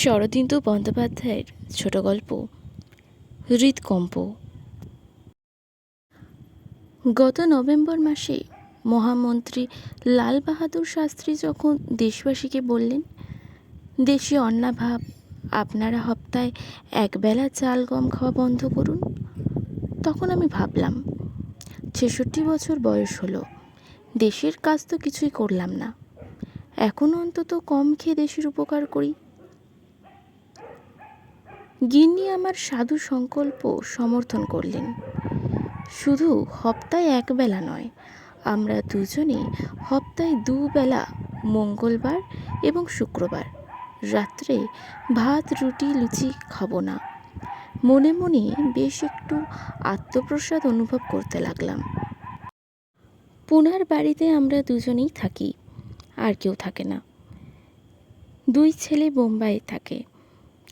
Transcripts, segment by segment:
শরদিন্দু বন্দ্যোপাধ্যায়ের ছোট গল্প, হৃদকম্প। গত নভেম্বর মাসে মহামন্ত্রী লাল বাহাদুর শাস্ত্রী যখন দেশবাসীকে বললেন দেশে অন্নাভাব, আপনারা হপ্তায় একবেলা চাল গম খাওয়া বন্ধ করুন তখন আমি ভাবলাম, ছেষট্টি বছর বয়স হলো, দেশের কাজ তো কিছুই করলাম না। এখন অন্তত কম খেয়ে দেশের উপকার করি। গিন্নি আমার সাধু সংকল্প সমর্থন করলেন। শুধু হপ্তায় একবেলা নয়, আমরা দুজনে হপ্তায় দুবেলা মঙ্গলবার এবং শুক্রবার, রাত্রে ভাত, রুটি, লুচি খাব না। মনে মনে বেশ একটু আত্মপ্রসাদ অনুভব করতে লাগলাম। পুনার বাড়িতে আমরা দুজনেই থাকি, আর কেউ থাকে না। দুই ছেলে বোম্বাইয়ে থাকে।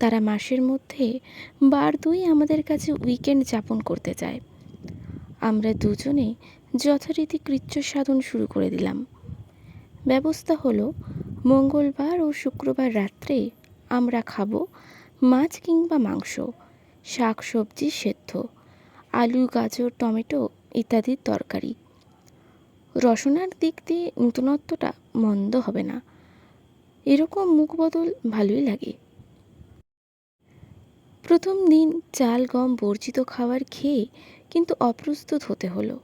তারা মাসের মধ্যে বার দুই আমাদের কাছে উইকেন্ড যাপন করতে যায় আমরা দুজনে যথারীতি কৃচ্ছ সাধন শুরু করে দিলাম। ব্যবস্থা হলো, মঙ্গলবার ও শুক্রবার রাত্রে আমরা খাব মাছ কিংবা মাংস শাক সবজি সেদ্ধ, আলু, গাজর, টমেটো ইত্যাদির তরকারি। রসনার দিক দিয়ে নতুনত্বটা মন্দ হবে না। এরকম মুখ বদল ভালোই লাগে। প্রথম দিন চাল গম বর্জিত খাবার খেয়ে কিন্তু অপ্রস্তুত হতে হলো।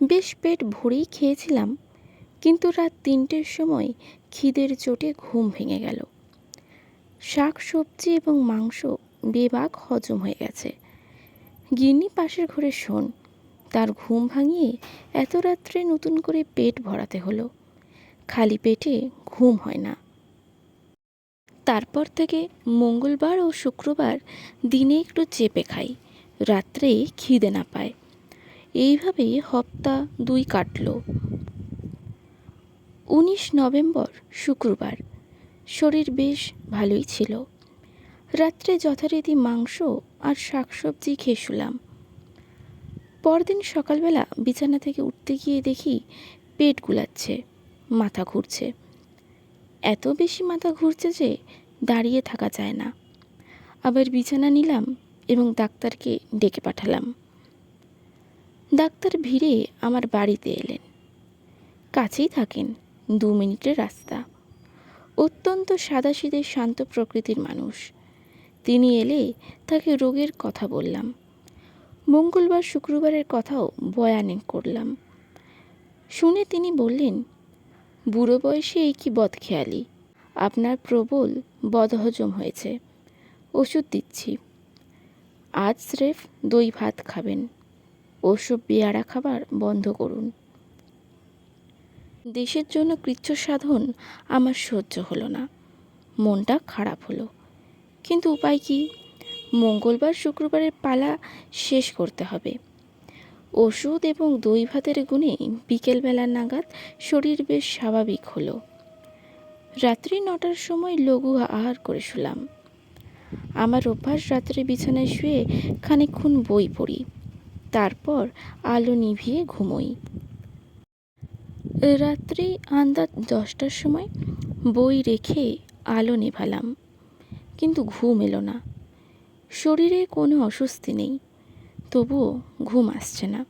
বেশ পেট ভরেই খেয়েছিলাম, কিন্তু রাত তিনটের সময় খিদের চোটে ঘুম ভেঙে গেল। শাক সবজি এবং মাংস বেবাক হজম হয়ে গেছে। গিন্নি পাশের ঘরে শোন, তার ঘুম ভাঙিয়ে এত রাত্রে নতুন করে পেট ভরাতে হলো। খালি পেটে ঘুম হয় না। তারপর থেকে মঙ্গলবার ও শুক্রবার দিনে একটু চেপে খাই, রাত্রে খিদে না পায়। এইভাবে হপ্তা দুই কাটল। উনিশ নভেম্বর, শুক্রবার। শরীর বেশ ভালোই ছিল। রাত্রে যথারীতি মাংস আর শাকসবজি খেয়ে শুলাম। পরদিন সকালবেলা বিছানা থেকে উঠতে গিয়ে দেখি পেট গুলাচ্ছে, মাথা ঘুরছে। এত বেশি মাথা ঘুরছে যে দাঁড়িয়ে থাকা যায় না। আবার বিছানা নিলাম এবং ডাক্তারকে ডেকে পাঠালাম। ডাক্তার ভিড়ে আমার বাড়িতে এলেন। কাছেই থাকেন দু মিনিটের রাস্তা। অত্যন্ত সাদাসিধে শান্ত প্রকৃতির মানুষ। তিনি এলে তাকে রোগের কথা বললাম। মঙ্গলবার শুক্রবারের কথাও বয়ানে করলাম। শুনে তিনি বললেন বুড়ো বয়সে এই কি বদখেয়ালি? আপনার প্রবল বদহজম হয়েছে। ওষুধ দিচ্ছি। আজ স্রেফ দই ভাত খাবেন। ওসব পেয়ারা খাবার বন্ধ করুন। দেশের জন্য কৃচ্ছ সাধন আমার সহ্য হলো না। মনটা খারাপ হলো। কিন্তু উপায় কি? মঙ্গলবার শুক্রবারের পালা শেষ করতে হবে। ওষুধ এবং দই ভাতের গুণে বিকেলবেলা নাগাদ শরীর বেশ স্বাভাবিক হলো। রাত্রি নটার সময় লঘু আহার করে শুলাম। আমার অভ্যাস রাত্রে বিছানায় শুয়ে খানিকক্ষণ বই পড়ি। তারপর আলো নিভিয়ে ঘুমোই। রাত্রি আন্দাজ দশটার সময় বই রেখে আলো নেভালাম। কিন্তু ঘুম এলো না। শরীরে কোনো অস্বস্তি নেই। তবুও ঘুম আসছে না।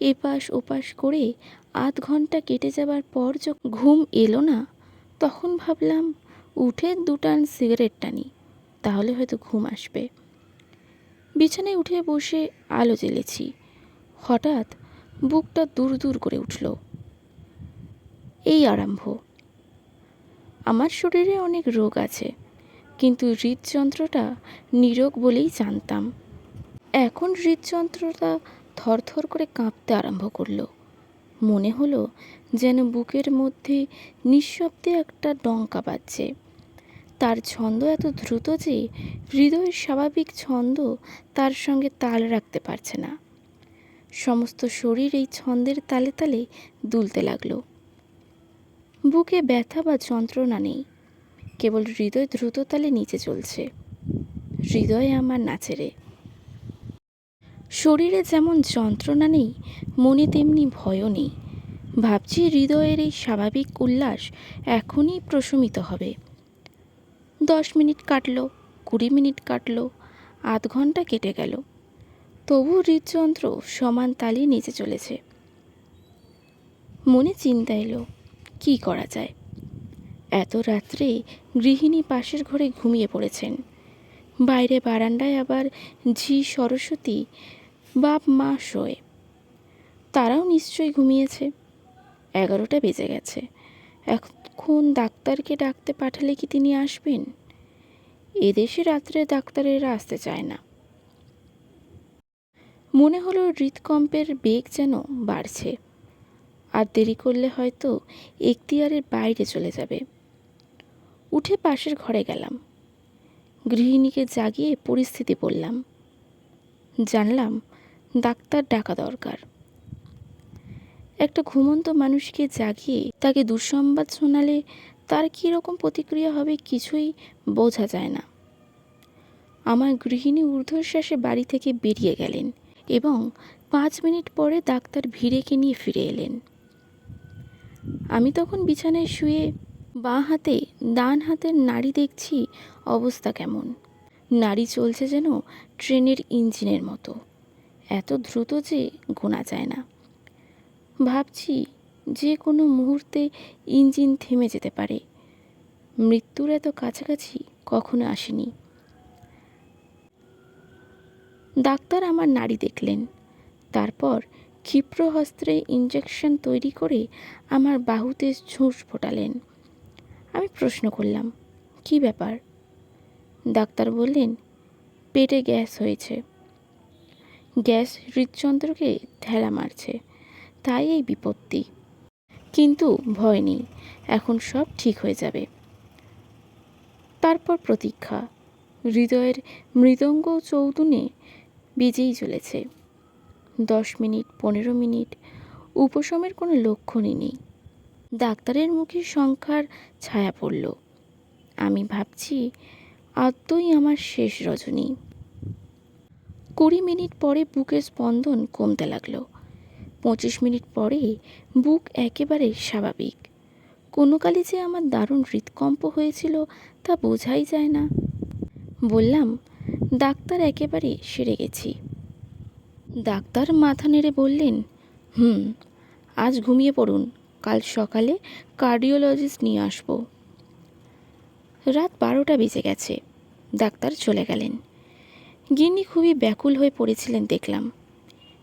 এপাশ ওপাশ করে আধ ঘণ্টা কেটে যাবার পর যখন ঘুম এলো না, তখন ভাবলাম, উঠে দুটান সিগারেট টানি, তাহলে হয়তো ঘুম আসবে। বিছানায় উঠে বসে আলো জ্বেলেছি। হঠাৎ বুকটা দূর দূর করে উঠল। এই আরম্ভ। আমার শরীরে অনেক রোগ আছে, কিন্তু হৃদযন্ত্রটা নিরোগ বলেই জানতাম। এখন হৃদযন্ত্রটা থরথর করে কাঁপতে আরম্ভ করল। মনে হলো যেন বুকের মধ্যে নিঃশব্দে একটা ডঙ্কা বাজছে। তার ছন্দ এত দ্রুত যে হৃদয়ের স্বাভাবিক ছন্দ তার সঙ্গে তাল রাখতে পারছে না। সমস্ত শরীর এই ছন্দের তালে তালে দুলতে লাগল। বুকে ব্যথা বা যন্ত্রণা নেই, কেবল হৃদয় দ্রুত তালে নিচে চলছে। হৃদয়ে আমার নাচে রে। শরীরে যেমন যন্ত্রণা নেই, মনে তেমনি ভয়ও নেই। ভাবছি হৃদয়ের এই স্বাভাবিক উল্লাস এখনই প্রশমিত হবে। দশ মিনিট কাটলো, কুড়ি মিনিট কাটলো, আধ ঘণ্টা কেটে গেল। তবু হৃদযন্ত্র সমান তালে নিচে চলেছে। মনে চিন্তা এলো, কী করা যায়? এত রাত্রে গৃহিণী পাশের ঘরে ঘুমিয়ে পড়েছেন। বাইরে বারান্দায় আবার ঝি সরস্বতী বাপ মা শোয়। তারাও নিশ্চয়ই ঘুমিয়েছে। এগারোটা বেজে গেছে। এখন ডাক্তারকে ডাকতে পাঠালে কি তিনি আসবেন? এদেশে রাত্রে ডাক্তারেরা আসতে চায় না। মনে হলো হৃদকম্পের বেগ যেন বাড়ছে। আর দেরি করলে হয়তো এখতিয়ারের বাইরে চলে যাবে। উঠে পাশের ঘরে গেলাম। গৃহিণীকে জাগিয়ে পরিস্থিতি বললাম। জানলাম ডাক্তার ডাকা দরকার। একটা ঘুমন্ত মানুষকে জাগিয়ে তাকে দুঃসংবাদ শোনালে তার কী রকম প্রতিক্রিয়া হবে কিছুই বোঝা যায় না। আমার গৃহিণী ঊর্ধ্বশ্বাসে বাড়ি থেকে বেরিয়ে গেলেন এবং পাঁচ মিনিট পরে ডাক্তার ভিড়েকে নিয়ে ফিরে এলেন। আমি তখন বিছানায় শুয়ে বাঁ হাতে, ডান হাতের নাড়ি দেখছি অবস্থা কেমন। নাড়ি চলছে যেন ট্রেনের ইঞ্জিনের মতো। এত দ্রুত যে গোনা যায় না। ভাবছি যে কোনো মুহূর্তে ইঞ্জিন থেমে যেতে পারে। মৃত্যুর এত কাছাকাছি কখনো আসেনি। ডাক্তার আমার নাড়ি দেখলেন। তারপর ক্ষিপ্র হস্ত্রে ইঞ্জেকশন তৈরি করে আমার বাহুতে ঝুঁস ফোটালেন। আমি প্রশ্ন করলাম, কি ব্যাপার? ডাক্তার বললেন, পেটে গ্যাস হয়েছে। গ্যাস হৃদযন্ত্রকে ঠেলা মারছে। তাই এই বিপত্তি। কিন্তু ভয় নেই, এখন সব ঠিক হয়ে যাবে। তারপর প্রতীক্ষা। হৃদয়ের মৃদঙ্গ চৌতুনে বেজেই চলেছে দশ মিনিট, পনেরো মিনিট, উপশমের কোনো লক্ষণই নেই। ডাক্তারের মুখে সংখ্যার ছায়া পড়ল। আমি ভাবছি আদৌ আমার শেষ রজনী। কুড়ি মিনিট পরে বুকের স্পন্দন কমতে লাগল। পঁচিশ মিনিট পরে বুক একেবারে স্বাভাবিক। কোনো কালে যে আমার দারুণ হৃদকম্প হয়েছিল তা বোঝাই যায় না। বললাম, ডাক্তার একেবারে সেরে গেছি। ডাক্তার মাথা নেড়ে বললেন, হুম, আজ ঘুমিয়ে পড়ুন, কাল সকালে কার্ডিওলজিস্ট নিয়ে আসব। রাত বারোটা বেজে গেছে, ডাক্তার চলে গেলেন। গিন্নি খুবই ব্যাকুল হয়ে পড়েছিলেন দেখলাম।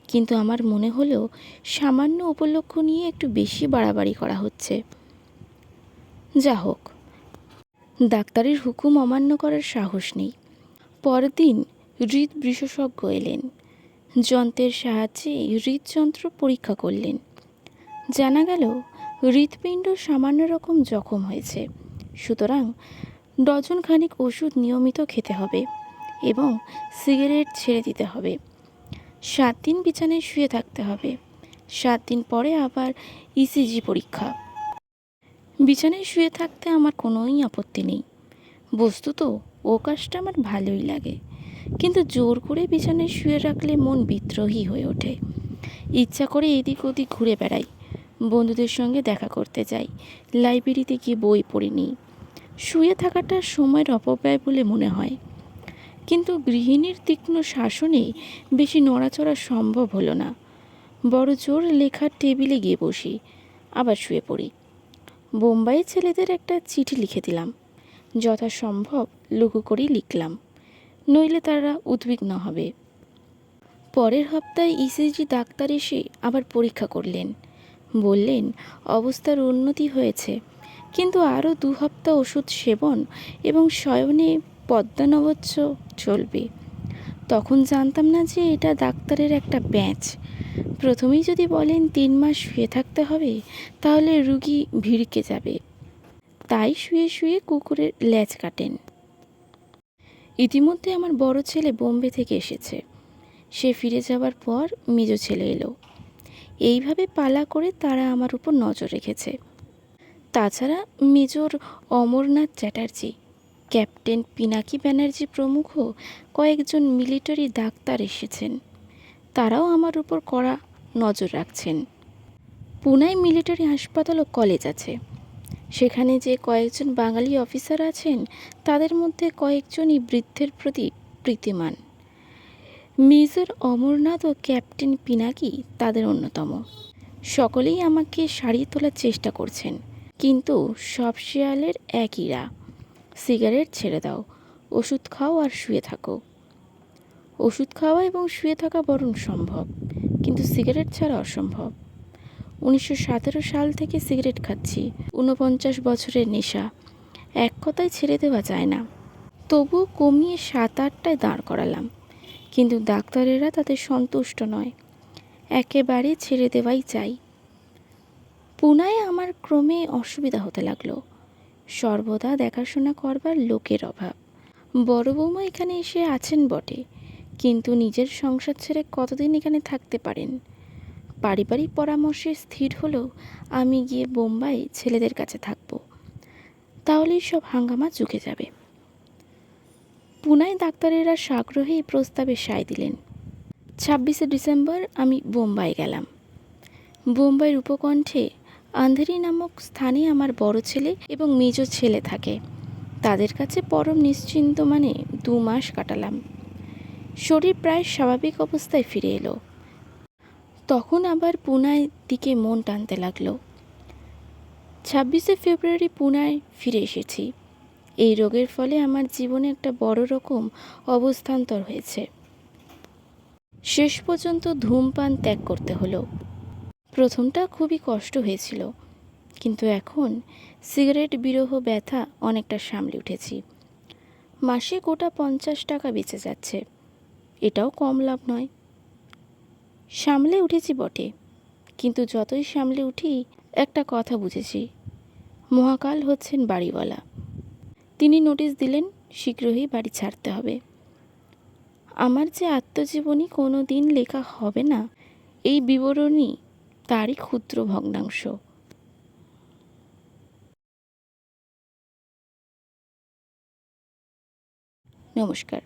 কিন্তু আমার মনে হলো সামান্য উপলক্ষ নিয়ে একটু বেশি বাড়াবাড়ি করা হচ্ছে। যা হোক, ডাক্তারের হুকুম অমান্য করার সাহস নেই। পরদিন হৃদ বিশেষজ্ঞ এলেন। যন্ত্রের সাহায্যে হৃদযন্ত্র পরীক্ষা করলেন। জানা গেল, হৃৎপিণ্ড সামান্য রকম জখম হয়েছে। সুতরাং ডজন খানিক ওষুধ নিয়মিত খেতে হবে। এবং সিগারেট ছেড়ে দিতে হবে। সাত দিন বিছানায় শুয়ে থাকতে হবে। সাত দিন পরে আবার ইসিজি পরীক্ষা। বিছানায় শুয়ে থাকতে আমার কোনোই আপত্তি নেই। বস্তুত, ও কাজটা আমার ভালোই লাগে। কিন্তু জোর করে বিছানায় শুয়ে রাখলে মন বিদ্রোহী হয়ে ওঠে। ইচ্ছা করে এদিক ওদিক ঘুরে বেড়াই। বন্ধুদের সঙ্গে দেখা করতে যাই। লাইব্রেরিতে গিয়ে বই পড়ে নিই শুয়ে থাকাটা সময়ের অপব্যয় বলে মনে হয়। কিন্তু গৃহিণীর তীক্ষ্ণ শাসনে বেশি নড়াচড়া সম্ভব হলো না। বড় জোর লেখার টেবিলে গিয়ে বসি, আবার শুয়ে পড়ি। বোম্বাই ছেলেদের একটা চিঠি লিখে দিলাম। যথাসম্ভব লঘু করেই লিখলাম, নইলে তারা উদ্বিগ্ন হবে। পরের হপ্তায় ইসিজি ডাক্তার এসে আবার পরীক্ষা করলেন। বললেন, অবস্থার উন্নতি হয়েছে, কিন্তু আরও দু হপ্তাহ ওষুধ সেবন এবং শয়নে পদ্মানবচ্ছ চলবে। তখন জানতাম না যে এটা ডাক্তারের একটা ব্যাচ। প্রথমেই যদি বলেন তিন মাস শুয়ে থাকতে হবে, তাহলে রুগী ভিড়কে যাবে। তাই শুয়ে শুয়ে কুকুরের ল্যাজ কাটেন। ইতিমধ্যে আমার বড় ছেলে বোম্বে থেকে এসেছে। সে ফিরে যাওয়ার পর মেজ ছেলে এলো। এইভাবে পালা করে তারা আমার উপর নজর রেখেছে। তাছাড়া মেজর অমরনাথ চ্যাটার্জি ক্যাপ্টেন পিনাকি ব্যানার্জি প্রমুখ কয়েকজন মিলিটারি ডাক্তার এসেছেন। তারাও আমার উপর কড়া নজর রাখছেন। পুনায় মিলিটারি হাসপাতাল ও কলেজ আছে। সেখানে যে কয়েকজন বাঙালি অফিসার আছেন, তাদের মধ্যে কয়েকজনই বৃদ্ধের প্রতি প্রীতিমান। মেজর অমরনাথ ও ক্যাপ্টেন পিনাকি তাদের অন্যতম। সকলেই আমাকে সারিয়ে তোলার চেষ্টা করছেন, কিন্তু সব শেয়ালের একই রা সিগারেট ছেড়ে দাও। ওষুধ খাও আর শুয়ে থাকো। ওষুধ খাওয়া এবং শুয়ে থাকা বরং সম্ভব, কিন্তু সিগারেট ছাড়া অসম্ভব। উনিশশো সতেরো সাল থেকে সিগারেট খাচ্ছি, ঊনপঞ্চাশ বছরের নেশা, এক কথায় ছেড়ে দেওয়া যায় না। তবুও কমিয়ে সাত আটটায় দাঁড় করালাম, কিন্তু ডাক্তারেরা তাতে সন্তুষ্ট নয়। একেবারে ছেড়ে দেওয়াই চাই। পুনায় আমার ক্রমে অসুবিধা হতে লাগল। সর্বদা দেখাশোনা করবার লোকের অভাব। বড় বৌমা এখানে এসে আছেন বটে, কিন্তু নিজের সংসার ছেড়ে কতদিন এখানে থাকতে পারেন? পারিবারিক পরামর্শে স্থির হলো আমি গিয়ে বোম্বাই ছেলেদের কাছে থাকব। তাহলেই সব হাঙ্গামা চুকে যাবে। পুনায় ডাক্তারেরা সাগ্রহে এই প্রস্তাবে সায় দিলেন। ছাব্বিশে ডিসেম্বর আমি বোম্বাই গেলাম। বোম্বাইয়ের উপকণ্ঠে আন্ধেরি নামক স্থানে আমার বড় ছেলে এবং মেজ ছেলে থাকে। তাদের কাছে পরম নিশ্চিন্ত মানে দু মাস কাটালাম। শরীর প্রায় স্বাভাবিক অবস্থায় ফিরে এলো। তখন আবার পুনায় দিকে মন টানতে লাগল। ছাব্বিশে ফেব্রুয়ারি পুনায় ফিরে এসেছি। এই রোগের ফলে আমার জীবনে একটা বড় রকম অবস্থান্তর হয়েছে। শেষ পর্যন্ত ধূমপান ত্যাগ করতে হলো। প্রথমটা খুবই কষ্ট হয়েছিল। কিন্তু এখন সিগারেট, বিরহ, ব্যথা অনেকটা সামলে উঠেছি। মাসে গোটা পঞ্চাশ টাকা বেঁচে যাচ্ছে। এটাও কম লাভ নয়। সামলে উঠেছি বটে। কিন্তু যতই সামলে উঠি, একটা কথা বুঝেছি। মহাকাল হচ্ছেন বাড়িওয়ালা। তিনি নোটিশ দিলেন, শীঘ্রই বাড়ি ছাড়তে হবে। আমার যে আত্মজীবনী কোনো দিন লেখা হবে না, এই বিবরণী তারই ক্ষুদ্র ভগ্নাংশ। নমস্কার।